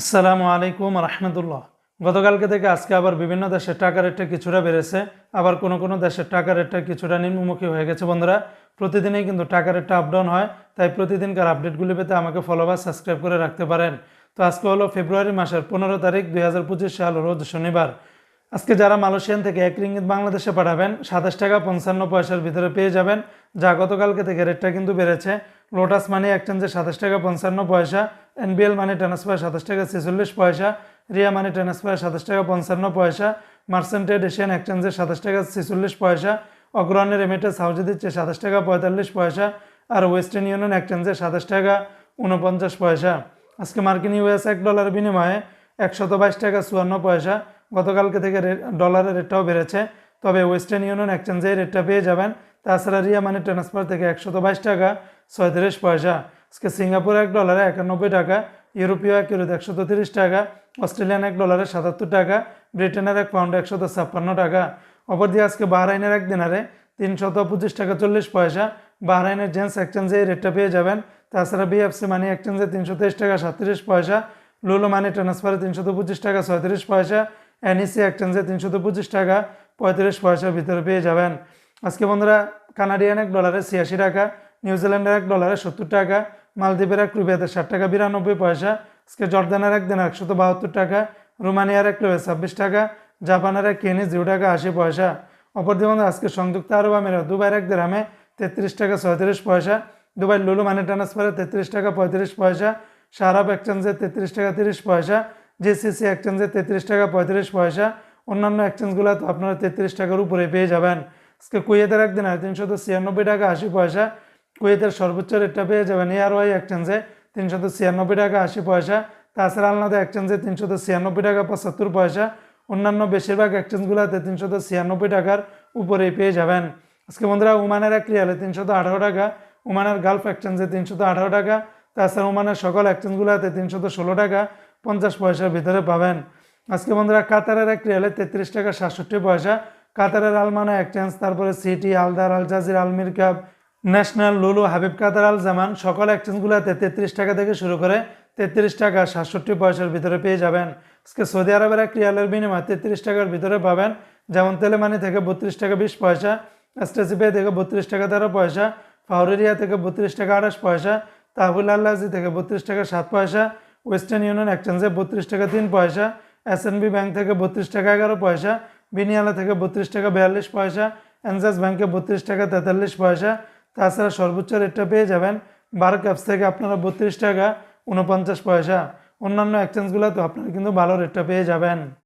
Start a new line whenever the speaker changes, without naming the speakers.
আসসালামু আলাইকুম রহমতুল্লাহ। গতকালকে থেকে আজকে আবার বিভিন্ন দেশের টাকা রেটটা কিছুটা বেড়েছে, আবার কোনো কোনো দেশের টাকা রেটটা কিছুটা নিম্নমুখী হয়ে গেছে। বন্ধুরা, প্রতিদিনই কিন্তু টাকা রেটটা আপ ডাউন হয়, তাই প্রতিদিনকার আপডেটগুলি পেতে আমাকে ফলো বা সাবস্ক্রাইব করে রাখতে পারেন। তো আজকে হলো ফেব্রুয়ারি মাসের পনেরো তারিখ, দুই হাজার পঁচিশ সাল, রোজ শনিবার। আজকে যারা মালয়েশিয়ান থেকে এক রিঙ্গিত বাংলাদেশে পাঠাবেন, সাতাশ টাকা পঞ্চান্ন পয়সার ভিতরে পেয়ে যাবেন, যা গতকালকে থেকে রেটটা কিন্তু বেড়েছে। লোটাস মানি এক্সচেঞ্জে সাতাশ টাকা পঞ্চান্ন পয়সা এনবিএল মানি ট্রান্সফার সাতাশ টাকা, ছেচল্লিশ পয়সা, রিয়া মানি ট্রান্সফার সাতাশ টাকা, পঞ্চান্ন পয়সা মার্সেন্টেড এশিয়ান এক্সচেঞ্জে সাতাশ টাকা, ছেচল্লিশ পয়সা, অগ্রণী রেমিটেন্স হাউজে দিচ্ছে সাতাশ টাকা, পঁয়তাল্লিশ পয়সা, আর ওয়েস্টার্ন ইউনিয়ন এক্সচেঞ্জে সাতাশ টাকা উনপঞ্চাশ পয়সা। আজকে মার্কিন ইউএস এক ডলারের বিনিময়ে একশত বাইশ টাকা, চুয়ান্ন পয়সা। গতকালকে থেকে ডলারের রেটটাও বেড়েছে। তবে ওয়েস্টার্ন ইউনিয়ন এক্সচেঞ্জে রেটটা পেয়ে যাবেন। তাছাড়া রিয়া মানি ট্রান্সফার থেকে একশত বাইশ টাকা, ছয়ত্রিশ পয়সা। আজকে সিঙ্গাপুর এক ডলারে একানব্বই টাকা, ইউরোপীয় এক ইউরোতে একশত তিরিশ টাকা, অস্ট্রেলিয়ান এক ডলারে সাতাত্তর টাকা, ব্রিটেনের এক পাউন্ডে একশত ছাপ্পান্ন টাকা। অপরদিকে আজকে বাহরাইনের এক দিনারে তিনশত পঁচিশ টাকা চল্লিশ পয়সা, বাহরাইনের জেন্টস এক্সচেঞ্জে এই রেটটা পেয়ে যাবেন। তাছাড়া বিএফসি মানি এক্সচেঞ্জে তিনশো তেইশ টাকা সাতত্রিশ পয়সা, লুলো মানি ট্রান্সফারে তিনশত পঁচিশ টাকা ছয়ত্রিশ পয়সা, এনইসি এক্সচেঞ্জে তিনশত পঁচিশ টাকা পঁয়ত্রিশ পয়সার ভিতরে পেয়ে যাবেন। আজকে বন্ধুরা, কানাডিয়ান এক ডলারে ছিয়াশি টাকা, নিউজিল্যান্ডের এক ডলারে সত্তর টাকা মালদ্বীপের এক রুপিয়াতে ষাট টাকা, বিরানব্বই পয়সা। আজকে জর্দানের এক দিন একশত বাহাত্তর টাকা, রোমানিয়ার এক রুপে ছাব্বিশ টাকা, জাপানের এক কেনি জিরো টাকা আশি পয়সা। অপরদিকে বন্ধু, আজকে সংযুক্ত আরব আমিরাত, দুবাইয়ের এক দেড়ামে তেত্রিশ টাকা ছয়ত্রিশ পয়সা দুবাই লুলু মানি ট্রান্সফারে তেত্রিশ টাকা পঁয়ত্রিশ পয়সা সারাপ এক্সচেঞ্জে তেত্রিশ টাকা তিরিশ পয়সা, জিসিসি এক্সচেঞ্জে তেত্রিশ টাকা পঁয়ত্রিশ পয়সা, অন্যান্য এক্সচেঞ্জগুলো তো আপনারা তেত্রিশ টাকার উপরে পেয়ে যাবেন। আজকে কুয়েতের একদিন আর তিনশত ছিয়ানব্বই টাকা আশি পয়সা কুয়েতের সর্বোচ্চ রেটটা পেয়ে যাবেন এয়ারওয়াই এক্সচেঞ্জে তিনশত ছিয়ানব্বই টাকা আশি পয়সা। তাছাড়া আলনাদা এক্সচেঞ্জে তিনশত ছিয়ানব্বই টাকা পঁচাত্তর পয়সা। অন্যান্য বেশিরভাগ এক্সচেঞ্জগুলোতে তিনশত ছিয়ানব্বই টাকার উপরেই পেয়ে যাবেন। আজকে বন্ধুরা, ওমানের এক রিয়ালে তিনশত আঠারো টাকা, ওমানের গালফ এক্সচেঞ্জে তিনশত আঠারো টাকা, তাছাড়া ওমানের সকল এক্সচেঞ্জগুলোতে তিনশত ষোলো টাকা, পঞ্চাশ পয়সার ভিতরে পাবেন। আজকে বন্ধুরা, কাতারের এক রিয়ালে তেত্রিশ টাকা সাতষট্টি পয়সা, কাতারের আলমানা এক্সচেঞ্জ তারপরে সিটি, আলদার, আল জাজির আলমির কাপ ন্যাশনাল লুলু হাবিব কাতার আল জামান সকল এক্সচেঞ্জগুলোতে তেত্রিশ টাকা থেকে শুরু করে তেত্রিশ টাকা সাতষট্টি পয়সার ভিতরে পেয়ে যাবেন। আজকে সৌদি আরবের এক রিয়ালের বিনিময়ে তেত্রিশ টাকার ভিতরে পাবেন। যেমন তেলেমানি থেকে বত্রিশ টাকা বিশ পয়সা, এসটিসিপে থেকে বত্রিশ টাকা তেরো পয়সা ফাউরেরিয়া থেকে বত্রিশ টাকা আঠাশ পয়সা তাহবুল আল্লাহি থেকে বত্রিশ টাকা সাত পয়সা, ওয়েস্টার্ন ইউনিয়ন এক্সচেঞ্জে বত্রিশ টাকা তিন পয়সা এসএনবি ব্যাংক থেকে বত্রিশ টাকা এগারো পয়সা, বিনিয়ালা থেকে বত্রিশ টাকা বিয়াল্লিশ পয়সা, এনজাস ব্যাংকে বত্রিশ টাকা তেতাল্লিশ পয়সা তাছাড়া সর্বোচ্চ রেটটা পেয়ে যাবেন বারো ক্যাপস থেকে আপনারা বত্রিশ টাকা, উনপঞ্চাশ পয়সা। অন্যান্য এক্সচেঞ্জগুলোতে আপনারা কিন্তু ভালো রেটটা পেয়ে যাবেন।